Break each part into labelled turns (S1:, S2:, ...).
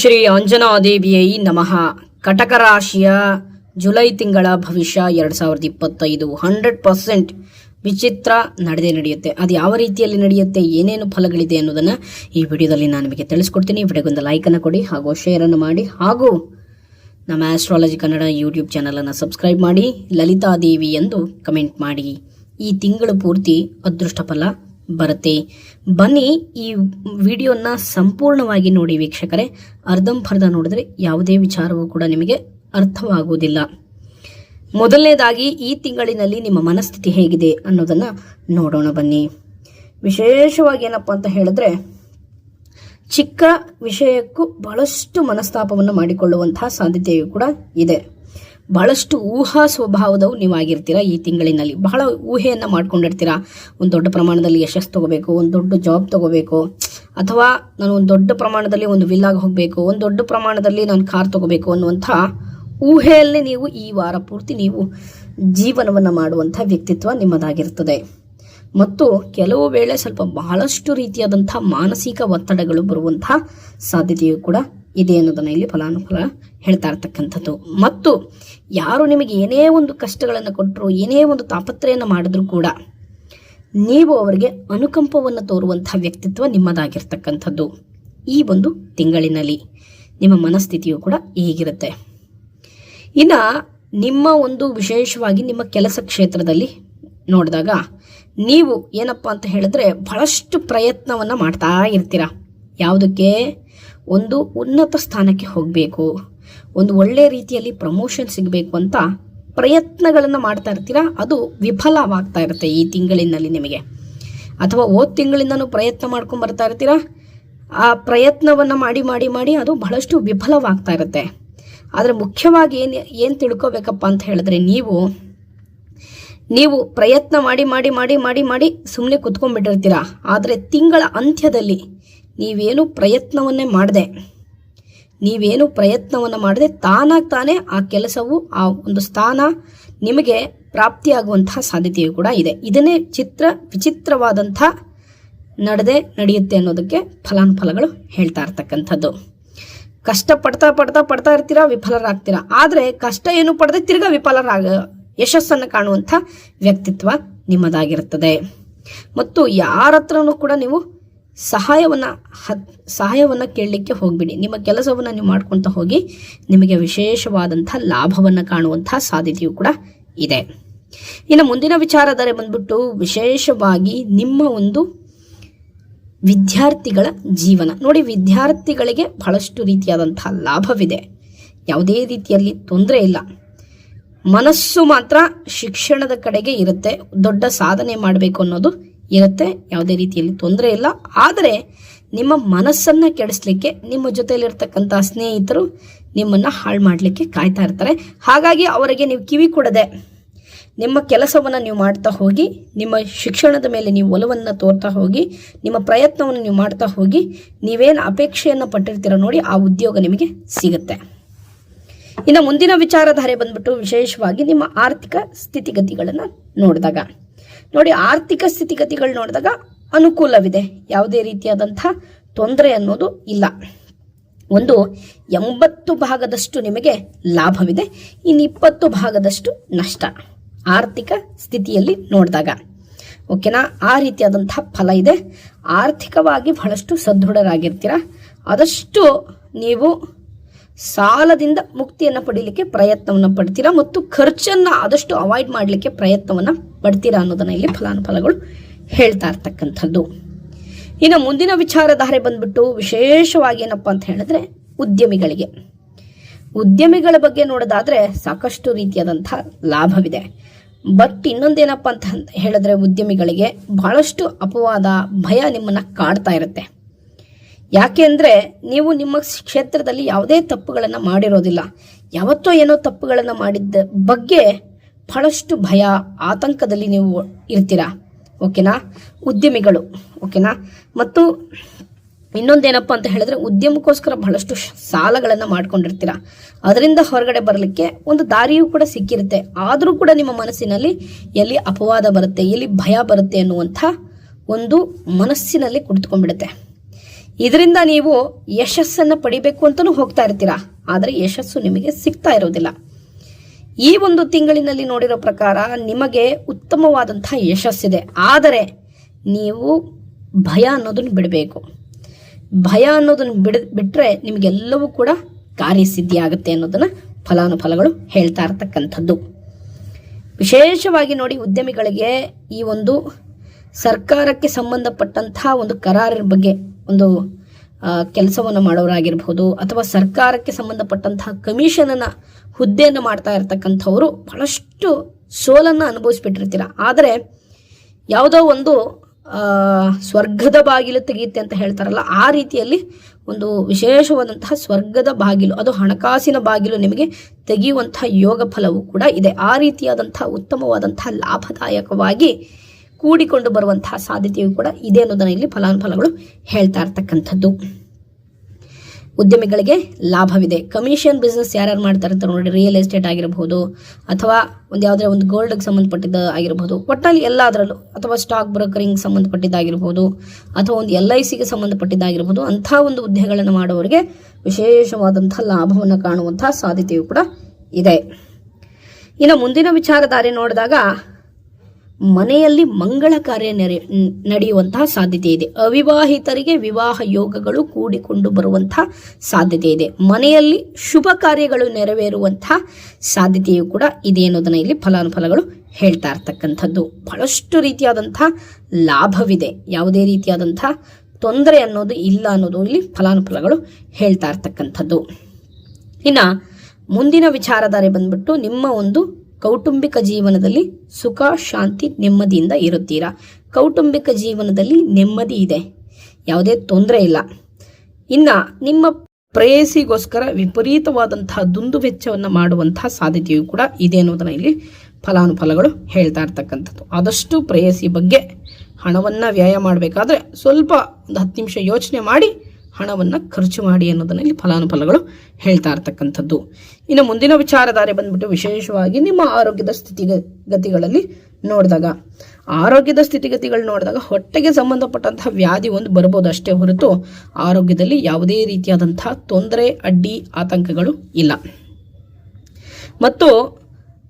S1: ಶ್ರೀ ಅಂಜನಾದೇವಿಯೈ ನಮಃ. ಕಟಕ ರಾಶಿಯ ಜುಲೈ ತಿಂಗಳ ಭವಿಷ್ಯ ಎರಡು ಸಾವಿರದ ಇಪ್ಪತ್ತೈದು. ಹಂಡ್ರೆಡ್ ಪರ್ಸೆಂಟ್ ವಿಚಿತ್ರ ನಡೆದೇ ನಡೆಯುತ್ತೆ. ಅದು ಯಾವ ರೀತಿಯಲ್ಲಿ ನಡೆಯುತ್ತೆ, ಏನೇನು ಫಲಗಳಿದೆ ಅನ್ನೋದನ್ನು ಈ ವಿಡಿಯೋದಲ್ಲಿ ನಾನು ನಿಮಗೆ ತಿಳಿಸ್ಕೊಡ್ತೀನಿ. ವಿಡಿಯೋಗೊಂದು ಲೈಕನ್ನು ಕೊಡಿ ಹಾಗೂ ಶೇರನ್ನು ಮಾಡಿ ಹಾಗೂ ನಮ್ಮ ಆಸ್ಟ್ರಾಲಜಿ ಕನ್ನಡ ಯೂಟ್ಯೂಬ್ ಚಾನಲನ್ನು ಸಬ್ಸ್ಕ್ರೈಬ್ ಮಾಡಿ ಲಲಿತಾ ದೇವಿ ಎಂದು ಕಮೆಂಟ್ ಮಾಡಿ. ಈ ತಿಂಗಳು ಪೂರ್ತಿ ಅದೃಷ್ಟ ಫಲ ಬರುತ್ತೆ. ಬನ್ನಿ ಈ ವಿಡಿಯೋನ ಸಂಪೂರ್ಣವಾಗಿ ನೋಡಿ ವೀಕ್ಷಕರೇ. ಅರ್ಧಂಬರ್ಧ ನೋಡಿದ್ರೆ ಯಾವುದೇ ವಿಚಾರವೂ ಕೂಡ ನಿಮಗೆ ಅರ್ಥವಾಗುವುದಿಲ್ಲ. ಮೊದಲನೇದಾಗಿ ಈ ತಿಂಗಳಿನಲ್ಲಿ ನಿಮ್ಮ ಮನಸ್ಥಿತಿ ಹೇಗಿದೆ ಅನ್ನೋದನ್ನು ನೋಡೋಣ ಬನ್ನಿ. ವಿಶೇಷವಾಗಿ ಏನಪ್ಪ ಅಂತ ಹೇಳಿದ್ರೆ, ಚಿಕ್ಕ ವಿಷಯಕ್ಕೂ ಬಹಳಷ್ಟು ಮನಸ್ತಾಪವನ್ನು ಮಾಡಿಕೊಳ್ಳುವಂತಹ ಸಾಧ್ಯತೆಯೂ ಕೂಡ ಇದೆ. ಬಹಳಷ್ಟು ಊಹಾ ಸ್ವಭಾವದವು ನೀವಾಗಿರ್ತೀರ ಈ ತಿಂಗಳಿನಲ್ಲಿ? ಬಹಳ ಊಹೆಯನ್ನು ಮಾಡ್ಕೊಂಡಿರ್ತೀರ? ಒಂದು ದೊಡ್ಡ ಪ್ರಮಾಣದಲ್ಲಿ ಯಶಸ್ಸು ತಗೋಬೇಕು, ಒಂದು ದೊಡ್ಡ ಜಾಬ್ ತಗೋಬೇಕು, ಅಥವಾ ನಾನು ಒಂದು ದೊಡ್ಡ ಪ್ರಮಾಣದಲ್ಲಿ ಒಂದು ವಿಲ್ಲಾಗಿ ಹೋಗಬೇಕು, ಒಂದು ದೊಡ್ಡ ಪ್ರಮಾಣದಲ್ಲಿ ನಾನು ಕಾರ್ ತಗೋಬೇಕು ಅನ್ನುವಂಥ ಊಹೆಯಲ್ಲೇ ನೀವು ಈ ವಾರ ಪೂರ್ತಿ ನೀವು ಜೀವನವನ್ನು ಮಾಡುವಂಥ ವ್ಯಕ್ತಿತ್ವ ನಿಮ್ಮದಾಗಿರ್ತದೆ. ಮತ್ತು ಕೆಲವು ವೇಳೆ ಸ್ವಲ್ಪ ಬಹಳಷ್ಟು ರೀತಿಯಾದಂಥ ಮಾನಸಿಕ ಒತ್ತಡಗಳು ಬರುವಂತಹ ಸಾಧ್ಯತೆಯು ಕೂಡ ಇದೆ ಅನ್ನೋದನ್ನ ಇಲ್ಲಿ ಫಲಾನುಫಲ ಹೇಳ್ತಾ ಇರ್ತಕ್ಕಂಥದ್ದು. ಮತ್ತು ಯಾರು ನಿಮಗೆ ಏನೇ ಒಂದು ಕಷ್ಟಗಳನ್ನು ಕೊಟ್ಟರು ಏನೇ ಒಂದು ತಾಪತ್ರೆಯನ್ನು ಮಾಡಿದ್ರು ಕೂಡ ನೀವು ಅವರಿಗೆ ಅನುಕಂಪವನ್ನು ತೋರುವಂತಹ ವ್ಯಕ್ತಿತ್ವ ನಿಮ್ಮದಾಗಿರ್ತಕ್ಕಂಥದ್ದು ಈ ಒಂದು ತಿಂಗಳಿನಲ್ಲಿ. ನಿಮ್ಮ ಮನಸ್ಥಿತಿಯು ಕೂಡ ಹೀಗಿರುತ್ತೆ. ಇನ್ನು ನಿಮ್ಮ ಒಂದು ವಿಶೇಷವಾಗಿ ನಿಮ್ಮ ಕೆಲಸ ಕ್ಷೇತ್ರದಲ್ಲಿ ನೋಡಿದಾಗ ನೀವು ಏನಪ್ಪ ಅಂತ ಹೇಳಿದ್ರೆ ಬಹಳಷ್ಟು ಪ್ರಯತ್ನವನ್ನು ಮಾಡ್ತಾ ಇರ್ತೀರ? ಯಾವುದಕ್ಕೆ? ಒಂದು ಉನ್ನತ ಸ್ಥಾನಕ್ಕೆ ಹೋಗಬೇಕು. ಒಂದು ಒಳ್ಳೆ ರೀತಿಯಲ್ಲಿ ಪ್ರಮೋಷನ್ ಸಿಗಬೇಕು ಅಂತ ಪ್ರಯತ್ನಗಳನ್ನು ಮಾಡ್ತಾ ಇರ್ತೀರ? ಅದು ವಿಫಲವಾಗ್ತಾ ಇರುತ್ತೆ ಈ ತಿಂಗಳಿನಲ್ಲಿ ನಿಮಗೆ. ಅಥವಾ ಓದ್ ತಿಂಗಳಿಂದನೂ ಪ್ರಯತ್ನ ಮಾಡ್ಕೊಂಡು ಬರ್ತಾ ಇರ್ತೀರಾ? ಆ ಪ್ರಯತ್ನವನ್ನು ಮಾಡಿ ಮಾಡಿ ಮಾಡಿ ಅದು ಬಹಳಷ್ಟು ವಿಫಲವಾಗ್ತಾ ಇರುತ್ತೆ. ಆದರೆ ಮುಖ್ಯವಾಗಿ ಏನು ಏನು ತಿಳ್ಕೊಬೇಕಪ್ಪ ಅಂತ ಹೇಳಿದ್ರೆ ನೀವು ನೀವು ಪ್ರಯತ್ನ ಮಾಡಿ ಮಾಡಿ ಮಾಡಿ ಮಾಡಿ ಮಾಡಿ ಸುಮ್ಮನೆ ಕುತ್ಕೊಂಡ್ಬಿಟ್ಟಿರ್ತೀರ? ಆದರೆ ತಿಂಗಳ ಅಂತ್ಯದಲ್ಲಿ ನೀವೇನು ಪ್ರಯತ್ನವನ್ನೇ ಮಾಡದೆ. ನೀವೇನು ಪ್ರಯತ್ನವನ್ನು ಮಾಡದೆ ತಾನಾಗಿ ತಾನೇ ಆ ಕೆಲಸವು, ಆ ಒಂದು ಸ್ಥಾನ ನಿಮಗೆ ಪ್ರಾಪ್ತಿಯಾಗುವಂತಹ ಸಾಧ್ಯತೆಯೂ ಕೂಡ ಇದೆ. ಇದನ್ನೇ ಚಿತ್ರ, ವಿಚಿತ್ರವಾದಂಥ ನಡೆದೇ ನಡೆಯುತ್ತೆ ಅನ್ನೋದಕ್ಕೆ ಫಲಾನುಫಲಗಳು ಹೇಳ್ತಾ ಇರ್ತಕ್ಕಂಥದ್ದು. ಕಷ್ಟ ಪಡ್ತಾ ಪಡ್ತಾ ಪಡ್ತಾ ಇರ್ತೀರಾ, ವಿಫಲರಾಗ್ತೀರಾ? ಆದರೆ ಕಷ್ಟ ಏನು ಪಡೆದೇ ತಿರ್ಗಾ ವಿಫಲರಾಗ ಯಶಸ್ಸನ್ನು ಕಾಣುವಂಥ ವ್ಯಕ್ತಿತ್ವ ನಿಮ್ಮದಾಗಿರುತ್ತದೆ. ಮತ್ತು ಯಾರ ಹತ್ರನೂ ಕೂಡ ನೀವು ಸಹಾಯವನ್ನು ಹತ್, ಸಹಾಯವನ್ನು ಕೇಳಲಿಕ್ಕೆ ಹೋಗ್ಬಿಡಿ. ನಿಮ್ಮ ಕೆಲಸವನ್ನು ನೀವು ಮಾಡ್ಕೊತ ಹೋಗಿ ನಿಮಗೆ ವಿಶೇಷವಾದಂಥ ಲಾಭವನ್ನು ಕಾಣುವಂಥ ಸಾಧ್ಯತೆಯು ಕೂಡ ಇದೆ. ಇನ್ನು ಮುಂದಿನ ವಿಚಾರಧಾರೆ ಬಂದ್ಬಿಟ್ಟು ವಿಶೇಷವಾಗಿ ನಿಮ್ಮ ಒಂದು ವಿದ್ಯಾರ್ಥಿಗಳ ಜೀವನ. ನೋಡಿ, ವಿದ್ಯಾರ್ಥಿಗಳಿಗೆ ಬಹಳಷ್ಟು ರೀತಿಯಾದಂಥ ಲಾಭವಿದೆ. ಯಾವುದೇ ರೀತಿಯಲ್ಲಿ ತೊಂದರೆ ಇಲ್ಲ. ಮನಸ್ಸು ಮಾತ್ರ ಶಿಕ್ಷಣದ ಕಡೆಗೆ ಇರುತ್ತೆ. ದೊಡ್ಡ ಸಾಧನೆ ಮಾಡಬೇಕು ಅನ್ನೋದು ಇರುತ್ತೆ. ಯಾವುದೇ ರೀತಿಯಲ್ಲಿ ತೊಂದರೆ ಇಲ್ಲ. ಆದರೆ ನಿಮ್ಮ ಮನಸ್ಸನ್ನು ಕೆಡಿಸ್ಲಿಕ್ಕೆ, ನಿಮ್ಮ ಜೊತೆಯಲ್ಲಿರ್ತಕ್ಕಂಥ ಸ್ನೇಹಿತರು ನಿಮ್ಮನ್ನು ಹಾಳು ಮಾಡಲಿಕ್ಕೆ ಕಾಯ್ತಾ ಇರ್ತಾರೆ. ಹಾಗಾಗಿ ಅವರಿಗೆ ನೀವು ಕಿವಿ ಕೊಡದೆ ನಿಮ್ಮ ಕೆಲಸವನ್ನು ನೀವು ಮಾಡ್ತಾ ಹೋಗಿ, ನಿಮ್ಮ ಶಿಕ್ಷಣದ ಮೇಲೆ ನೀವು ಒಲವನ್ನು ತೋರ್ತಾ ಹೋಗಿ, ನಿಮ್ಮ ಪ್ರಯತ್ನವನ್ನು ನೀವು ಮಾಡ್ತಾ ಹೋಗಿ, ನೀವೇನು ಅಪೇಕ್ಷೆಯನ್ನು ಪಟ್ಟಿರ್ತೀರ ನೋಡಿ ಆ ಉದ್ಯೋಗ ನಿಮಗೆ ಸಿಗುತ್ತೆ. ಇನ್ನು ಮುಂದಿನ ವಿಚಾರಧಾರೆ ಬಂದ್ಬಿಟ್ಟು ವಿಶೇಷವಾಗಿ ನಿಮ್ಮ ಆರ್ಥಿಕ ಸ್ಥಿತಿಗತಿಗಳನ್ನು ನೋಡಿದಾಗ. ನೋಡಿ, ಆರ್ಥಿಕ ಸ್ಥಿತಿಗತಿಗಳು ನೋಡಿದಾಗ ಅನುಕೂಲವಿದೆ. ಯಾವುದೇ ರೀತಿಯಾದಂಥ ತೊಂದರೆ ಅನ್ನೋದು ಇಲ್ಲ. ಒಂದು, ಎಂಬತ್ತು ಭಾಗದಷ್ಟು ನಿಮಗೆ ಲಾಭವಿದೆ, ಇನ್ನು ಇಪ್ಪತ್ತು ಭಾಗದಷ್ಟು ನಷ್ಟ ಆರ್ಥಿಕ ಸ್ಥಿತಿಯಲ್ಲಿ ನೋಡಿದಾಗ. ಓಕೆನಾ? ಆ ರೀತಿಯಾದಂಥ ಫಲ ಇದೆ. ಆರ್ಥಿಕವಾಗಿ ಬಹಳಷ್ಟು ಸದೃಢರಾಗಿರ್ತೀರ. ಆದಷ್ಟು ನೀವು ಸಾಲದಿಂದ ಮುಕ್ತಿಯನ್ನು ಪಡೀಲಿಕ್ಕೆ ಪ್ರಯತ್ನವನ್ನು ಪಡ್ತೀರಾ ಮತ್ತು ಖರ್ಚನ್ನು ಆದಷ್ಟು ಅವಾಯ್ಡ್ ಮಾಡಲಿಕ್ಕೆ ಪ್ರಯತ್ನವನ್ನು ಪಡ್ತೀರಾ ಅನ್ನೋದನ್ನ ಇಲ್ಲಿ ಫಲಾನುಫಲಗಳು ಹೇಳ್ತಾ ಇರ್ತಕ್ಕಂಥದ್ದು. ಇನ್ನು ಮುಂದಿನ ವಿಚಾರಧಾರೆ ಬಂದ್ಬಿಟ್ಟು ವಿಶೇಷವಾಗಿ ಏನಪ್ಪ ಅಂತ ಹೇಳಿದ್ರೆ ಉದ್ಯಮಿಗಳಿಗೆ. ಉದ್ಯಮಿಗಳ ಬಗ್ಗೆ ನೋಡೋದಾದ್ರೆ ಸಾಕಷ್ಟು ರೀತಿಯಾದಂಥ ಲಾಭವಿದೆ. ಬಟ್ ಇನ್ನೊಂದೇನಪ್ಪ ಅಂತ ಹೇಳಿದ್ರೆ ಉದ್ಯಮಿಗಳಿಗೆ ಬಹಳಷ್ಟು ಅಪವಾದ ಭಯ ನಿಮ್ಮನ್ನ ಕಾಡ್ತಾ ಇರುತ್ತೆ. ಯಾಕೆ ಅಂದರೆ ನೀವು ನಿಮ್ಮ ಕ್ಷೇತ್ರದಲ್ಲಿ ಯಾವುದೇ ತಪ್ಪುಗಳನ್ನು ಮಾಡಿರೋದಿಲ್ಲ. ಯಾವತ್ತೋ ಏನೋ ತಪ್ಪುಗಳನ್ನು ಮಾಡಿದ್ದ ಬಗ್ಗೆ ಬಹಳಷ್ಟು ಭಯ, ಆತಂಕದಲ್ಲಿ ನೀವು ಇರ್ತೀರಾ? ಓಕೆನಾ? ಉದ್ಯಮಿಗಳು, ಓಕೆನಾ? ಮತ್ತು ಇನ್ನೊಂದೇನಪ್ಪ ಅಂತ ಹೇಳಿದ್ರೆ ಉದ್ಯಮಕ್ಕೋಸ್ಕರ ಬಹಳಷ್ಟು ಸಾಲಗಳನ್ನು ಮಾಡ್ಕೊಂಡಿರ್ತೀರ? ಅದರಿಂದ ಹೊರಗಡೆ ಬರಲಿಕ್ಕೆ ಒಂದು ದಾರಿಯೂ ಕೂಡ ಸಿಕ್ಕಿರುತ್ತೆ. ಆದರೂ ಕೂಡ ನಿಮ್ಮ ಮನಸ್ಸಿನಲ್ಲಿ ಎಲ್ಲಿ ಅಪವಾದ ಬರುತ್ತೆ, ಎಲ್ಲಿ ಭಯ ಬರುತ್ತೆ ಅನ್ನುವಂಥ ಒಂದು ಮನಸ್ಸಿನಲ್ಲಿ ಕುಳಿತುಕೊಂಡ್ಬಿಡುತ್ತೆ. ಇದರಿಂದ ನೀವು ಯಶಸ್ಸನ್ನು ಪಡಿಬೇಕು ಅಂತಲೂ ಹೋಗ್ತಾ ಇರ್ತೀರಾ? ಆದರೆ ಯಶಸ್ಸು ನಿಮಗೆ ಸಿಗ್ತಾ ಇರೋದಿಲ್ಲ. ಈ ಒಂದು ತಿಂಗಳಿನಲ್ಲಿ ನೋಡಿರೋ ಪ್ರಕಾರ ನಿಮಗೆ ಉತ್ತಮವಾದಂತಹ ಯಶಸ್ಸಿದೆ. ಆದರೆ ನೀವು ಭಯ ಅನ್ನೋದನ್ನು ಬಿಡಬೇಕು. ಭಯ ಅನ್ನೋದನ್ನು ಬಿಡ ಬಿಟ್ಟರೆ ನಿಮಗೆಲ್ಲವೂ ಕೂಡ ಕಾರ್ಯಸಿದ್ಧಿ ಆಗುತ್ತೆ ಅನ್ನೋದನ್ನು ಫಲಾನುಫಲಗಳು ಹೇಳ್ತಾ ಇರ್ತಕ್ಕಂಥದ್ದು. ವಿಶೇಷವಾಗಿ ನೋಡಿ ಉದ್ಯಮಿಗಳಿಗೆ ಈ ಒಂದು ಸರ್ಕಾರಕ್ಕೆ ಸಂಬಂಧಪಟ್ಟಂತಹ ಒಂದು ಕರಾರಿನ ಬಗ್ಗೆ ಒಂದು ಕೆಲಸವನ್ನು ಮಾಡೋರಾಗಿರ್ಬೋದು ಅಥವಾ ಸರ್ಕಾರಕ್ಕೆ ಸಂಬಂಧಪಟ್ಟಂತಹ ಕಮಿಷನನ್ನು ಹುದ್ದೆಯನ್ನು ಮಾಡ್ತಾ ಇರ್ತಕ್ಕಂಥವರು ಬಹಳಷ್ಟು ಸೋಲನ್ನು ಅನುಭವಿಸ್ಬಿಟ್ಟಿರ್ತೀರ. ಆದರೆ ಯಾವುದೋ ಒಂದು ಸ್ವರ್ಗದ ಬಾಗಿಲು ತೆಗೆಯುತ್ತೆ ಅಂತ ಹೇಳ್ತಾರಲ್ಲ, ಆ ರೀತಿಯಲ್ಲಿ ಒಂದು ವಿಶೇಷವಾದಂತಹ ಸ್ವರ್ಗದ ಬಾಗಿಲು, ಅದು ಹಣಕಾಸಿನ ಬಾಗಿಲು ನಿಮಗೆ ತೆಗೆಯುವಂತಹ ಯೋಗ ಫಲವು ಕೂಡ ಇದೆ. ಆ ರೀತಿಯಾದಂತಹ ಉತ್ತಮವಾದಂತಹ ಲಾಭದಾಯಕವಾಗಿ ಕೂಡಿಕೊಂಡು ಬರುವಂತಹ ಸಾಧ್ಯತೆಯು ಕೂಡ ಇದೆ ಅನ್ನೋದನ್ನು ಇಲ್ಲಿ ಫಲಾನುಫಲಗಳು ಹೇಳ್ತಾ ಇರ್ತಕ್ಕಂಥದ್ದು. ಉದ್ಯಮಿಗಳಿಗೆ ಲಾಭವಿದೆ. ಕಮಿಷನ್ ಬಿಸ್ನೆಸ್ ಯಾರ್ಯಾರು ಮಾಡ್ತಾರೆ ಅಂತ ನೋಡಿ ರಿಯಲ್ ಎಸ್ಟೇಟ್ ಆಗಿರಬಹುದು ಅಥವಾ ಒಂದು ಯಾವುದೇ ಒಂದು ಗೋಲ್ಡ್ಗೆ ಸಂಬಂಧಪಟ್ಟಿದ್ದ ಆಗಿರಬಹುದು ಒಟ್ಟಲ್ಲಿ ಎಲ್ಲದರಲ್ಲೂ ಅಥವಾ ಸ್ಟಾಕ್ ಬ್ರೋಕರಿಂಗ್ ಸಂಬಂಧಪಟ್ಟಿದ್ದಾಗಿರ್ಬೋದು ಅಥವಾ ಒಂದು ಎಲ್ ಐ ಸಿಗೆ ಸಂಬಂಧಪಟ್ಟಿದ್ದಾಗಿರ್ಬೋದು ಅಂಥ ಒಂದು ಹುದ್ದೆಗಳನ್ನು ಮಾಡುವವರಿಗೆ ವಿಶೇಷವಾದಂಥ ಲಾಭವನ್ನು ಕಾಣುವಂಥ ಸಾಧ್ಯತೆಯು ಕೂಡ ಇದೆ. ಇನ್ನು ಮುಂದಿನ ವಿಚಾರಧಾರೆ ನೋಡಿದಾಗ ಮನೆಯಲ್ಲಿ ಮಂಗಳ ಕಾರ್ಯ ನೆರೆ ನಡೆಯುವಂತಹ ಸಾಧ್ಯತೆ ಇದೆ. ಅವಿವಾಹಿತರಿಗೆ ವಿವಾಹ ಯೋಗಗಳು ಕೂಡಿಕೊಂಡು ಬರುವಂತಹ ಸಾಧ್ಯತೆ ಇದೆ. ಮನೆಯಲ್ಲಿ ಶುಭ ಕಾರ್ಯಗಳು ನೆರವೇರುವಂತಹ ಸಾಧ್ಯತೆಯು ಕೂಡ ಇದೆ ಅನ್ನೋದನ್ನ ಇಲ್ಲಿ ಫಲಾನುಫಲಗಳು ಹೇಳ್ತಾ ಇರ್ತಕ್ಕಂಥದ್ದು. ಬಹಳಷ್ಟು ರೀತಿಯಾದಂತಹ ಲಾಭವಿದೆ. ಯಾವುದೇ ರೀತಿಯಾದಂತಹ ತೊಂದರೆ ಅನ್ನೋದು ಇಲ್ಲ ಅನ್ನೋದು ಇಲ್ಲಿ ಫಲಾನುಫಲಗಳು ಹೇಳ್ತಾ ಇರ್ತಕ್ಕಂಥದ್ದು. ಇನ್ನು ಮುಂದಿನ ವಿಚಾರಧಾರೆ ಬಂದ್ಬಿಟ್ಟು ನಿಮ್ಮ ಒಂದು ಕೌಟುಂಬಿಕ ಜೀವನದಲ್ಲಿ ಸುಖ, ಶಾಂತಿ, ನೆಮ್ಮದಿಯಿಂದ ಇರುತ್ತೀರಾ? ಕೌಟುಂಬಿಕ ಜೀವನದಲ್ಲಿ ನೆಮ್ಮದಿ ಇದೆ. ಯಾವುದೇ ತೊಂದರೆ ಇಲ್ಲ. ಇನ್ನು ನಿಮ್ಮ ಪ್ರೇಯಸಿಗೋಸ್ಕರ ವಿಪರೀತವಾದಂತಹ ದುಂದು ವೆಚ್ಚವನ್ನು ಮಾಡುವಂತಹ ಸಾಧ್ಯತೆಯು ಕೂಡ ಇದೆ ಅನ್ನೋದನ್ನ ಇಲ್ಲಿ ಫಲಾನುಫಲಗಳು ಹೇಳ್ತಾ ಇರ್ತಕ್ಕಂಥದ್ದು. ಆದಷ್ಟು ಪ್ರೇಯಸಿ ಬಗ್ಗೆ ಹಣವನ್ನು ವ್ಯಯ ಮಾಡಬೇಕಾದ್ರೆ ಸ್ವಲ್ಪ ಒಂದು ಹತ್ತು ನಿಮಿಷ ಯೋಚನೆ ಮಾಡಿ ಹಣವನ್ನು ಖರ್ಚು ಮಾಡಿ ಅನ್ನೋದನ್ನ ಇಲ್ಲಿ ಫಲಾನುಫಲಗಳು ಹೇಳ್ತಾ ಇರ್ತಕ್ಕಂಥದ್ದು. ಇನ್ನು ಮುಂದಿನ ವಿಚಾರಧಾರೆ ಬಂದ್ಬಿಟ್ಟು ವಿಶೇಷವಾಗಿ ನಿಮ್ಮ ಆರೋಗ್ಯದ ಸ್ಥಿತಿ ಗತಿಗಳಲ್ಲಿ ನೋಡಿದಾಗ. ಆರೋಗ್ಯದ ಸ್ಥಿತಿಗತಿಗಳು ನೋಡಿದಾಗ ಹೊಟ್ಟೆಗೆ ಸಂಬಂಧಪಟ್ಟಂತಹ ವ್ಯಾಧಿ ಒಂದು ಬರ್ಬೋದು ಅಷ್ಟೇ ಹೊರತು ಆರೋಗ್ಯದಲ್ಲಿ ಯಾವುದೇ ರೀತಿಯಾದಂತಹ ತೊಂದರೆ, ಅಡ್ಡಿ, ಆತಂಕಗಳು ಇಲ್ಲ. ಮತ್ತು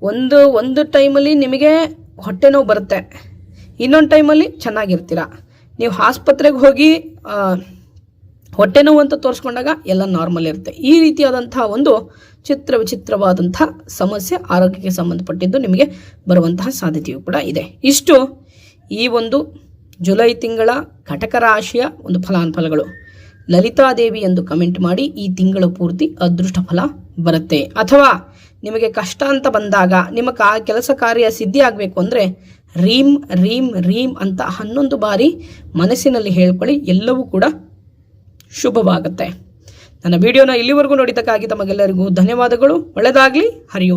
S1: ಒಂದು ಒಂದು ಟೈಮಲ್ಲಿ ನಿಮಗೆ ಹೊಟ್ಟೆ ನೋವು ಬರುತ್ತೆ. ಇನ್ನೊಂದು ಟೈಮಲ್ಲಿ ಚೆನ್ನಾಗಿರ್ತೀರ. ನೀವು ಆಸ್ಪತ್ರೆಗೆ ಹೋಗಿ ಹೊಟ್ಟೆ ನೋವು ಅಂತ ತೋರಿಸ್ಕೊಂಡಾಗ ಎಲ್ಲ ನಾರ್ಮಲ್ ಇರುತ್ತೆ. ಈ ರೀತಿಯಾದಂತಹ ಒಂದು ಚಿತ್ರ ವಿಚಿತ್ರವಾದಂತಹ ಸಮಸ್ಯೆ ಆರೋಗ್ಯಕ್ಕೆ ಸಂಬಂಧಪಟ್ಟಿದ್ದು ನಿಮಗೆ ಬರುವಂತಹ ಸಾಧ್ಯತೆಯು ಕೂಡ ಇದೆ. ಇಷ್ಟು ಈ ಒಂದು ಜುಲೈ ತಿಂಗಳ ಘಟಕ ರಾಶಿಯ ಒಂದು ಫಲಾನುಫಲಗಳು ಲಲಿತಾದೇವಿ ಎಂದು ಕಮೆಂಟ್ ಮಾಡಿ ಈ ತಿಂಗಳ ಪೂರ್ತಿ ಅದೃಷ್ಟ ಫಲ ಬರುತ್ತೆ. ಅಥವಾ ನಿಮಗೆ ಕಷ್ಟ ಅಂತ ಬಂದಾಗ ನಿಮ್ಮ ಕಾ ಕೆಲಸ ಕಾರ್ಯ ಸಿದ್ಧಿ ಆಗಬೇಕು ಅಂದರೆ ರೀಮ್ ರೀಮ್ ರೀಮ್ ಅಂತ ಹನ್ನೊಂದು ಬಾರಿ ಮನಸ್ಸಿನಲ್ಲಿ ಹೇಳ್ಕೊಳ್ಳಿ ಎಲ್ಲವೂ ಕೂಡ ಶುಭವಾಗುತ್ತೆ. ನನ್ನ ವಿಡಿಯೋನ ಇಲ್ಲಿವರೆಗೂ ನೋಡಿದ್ದಕ್ಕಾಗಿ ತಮಗೆಲ್ಲರಿಗೂ ಧನ್ಯವಾದಗಳು. ಒಳ್ಳೆಯದಾಗಲಿ. ಹರಿ